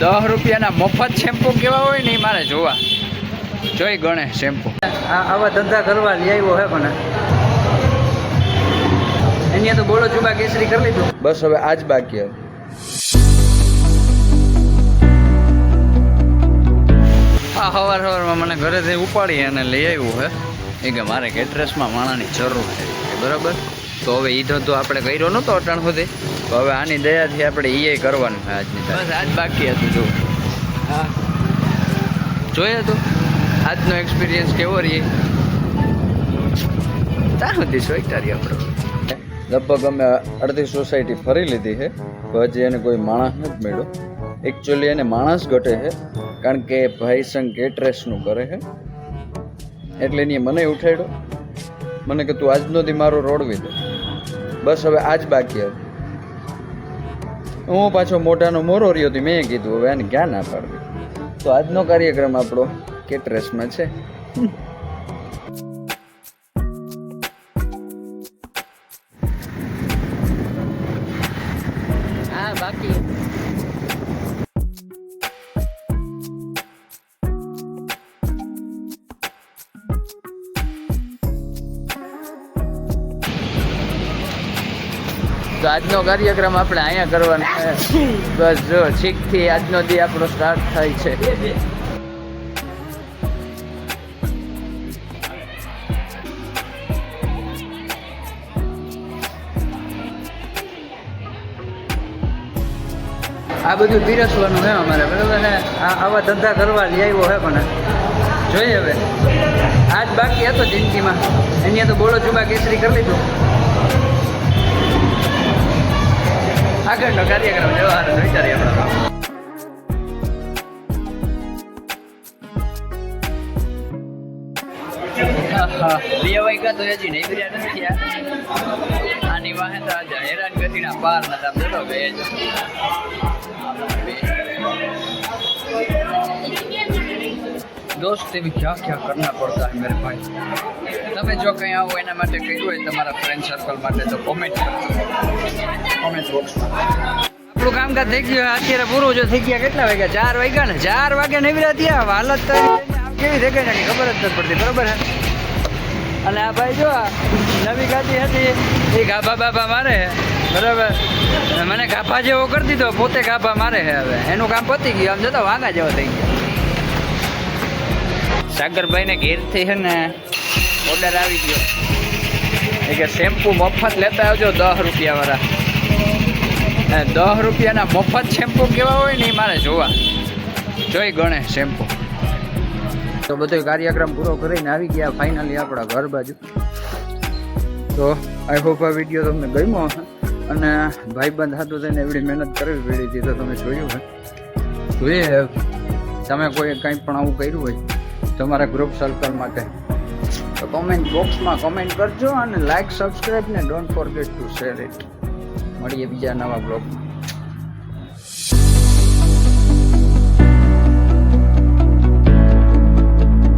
દસ રૂપિયાના મફત શેમ્પુ કેવા હોય ને એ મારે જોવા. જોઈ ગણે શેમ્પુ આવા ધંધા કરવા લઈ આવ્યો હે મને એની તો બોલો ચુબા કેસરી કરી લીધું. બસ હવે આજ બાકી આ સવાર સવારમાં મને ઘરેથી ઉપાડી અને લઈ આવ્યું હે. એ કે મારે કેટરસમાં માણાની જરૂર છે. બરાબર? તો હવે એ ધંધો આપણે કર્યો નહોતો અટાણ સુધી તો હવે આની દયાથી આપણે એ કરવાનું છે આજની બસ આજ બાકી હતું જો હા. જોઈએ તો. આજનો એક્સપિરિયન્સ કેવો રહીએ? ત્યાં સુધી સોઈટા આપણો. લગભગ અમે અડધી સોસાયટી ફરી લીધી છે તો હજી એને કોઈ માણસ નથી મળ્યો. એકચ્યુઅલી એને માણસ ઘટે છે કારણ કે ભાઈ સંઘ કેટરેસનું કરે છે. એટલે એની મને ઉઠાડ્યો. મને કે તું આજનો દી મારો રોડવી દે. બસ હવે આજ બાકી હવે હું પાછો મોટાનો મોરો રહ્યો હતી મેં કીધું, હવે એને ક્યાં ના પાડવી? તો આજનો કાર્યક્રમ આપણો કેટરેસમાં છે. હા, બાકી. તો આજનો કાર્યક્રમ આપણે અહીંયા કરવાનો છે. બસ જો છીકથી આજનો દી આપણો સ્ટાર્ટ થાય છે. આ બધું પીરસવાનું છે અમારે, બરાબર? ને આવા ધંધા કરવા લઈ આવ્યો હે પણ જોઈએ હવે. આજ બાકી હતો જિંદગીમાં. એની તો બોલો ચુબા કેસરી કરી લીધું. આગળનો કાર્યક્રમ વ્યવહાર વિચારીએ આપણે. બે વાગ્યા તો હજી નહીં કર્યા નથી આની વાહે તો આજે હેરાન ગતિના પાર નતા. ચલો બે दोस्त भी क्या क्या करना पड़ता है मेरे भाई તમે જો કંઈ આવો એના માટે કર્યું હોય તમારા ફ્રેન્ડ સર્કલ માટે તો કોમેન્ટ કરજો કોમેન્ટ બોક્સમાં આપણું કામકાજ થઈ ગયું અત્યારે પૂરું જો થઈ ગયા કેટલા વાગ્યા ચાર વાગ્યા ને ચાર વાગ્યા નવી રહ્યા હાલત તો આમ કેવી થઈ ગઈ ને ખબર જ નથી પડતી બરોબર હે અને આ ભાઈ જો આ નવી ગાડી હતી એ ગાભા બાભા મારે છે બરાબર અને મને ગાભા જેવો કરી દીધો પોતે ગાભા મારે છે હવે એનું કામ પતી ગયું આમ જતો વાંગા જેવો થઈ ગયો સાગરભાઈને ઘેરથી છે ને ઓર્ડર આવી ગયો. એ કે શેમ્પુ મફત લેતા આવજો દસ રૂપિયાવાળા દસ રૂપિયાના મફત શેમ્પુ કેવા હોય ને એ મારે જોવા. જોઈ ગણે શેમ્પુ. તો બધો કાર્યક્રમ પૂરો કરીને આવી ગયા ફાઇનલી આપણા ઘર બાજુ. તો આઈ હોપ આ વીડિયો તમને ગમ્યો હશે. અને ભાઈબંધ હાથું થઈને એવડી મહેનત કરવી પડી હતી તો તમે જોયું હોય જોઈએ તમે કોઈ કંઈ પણ આવું કર્યું હોય તમારા ગ્રુપ સર્કલ માટે તો કોમેન્ટ બોક્સમાં કોમેન્ટ કરજો અને લાઇક સબસ્ક્રાઈબ ને don't forget to share it મળીએ બીજા નવા બ્લોગમાં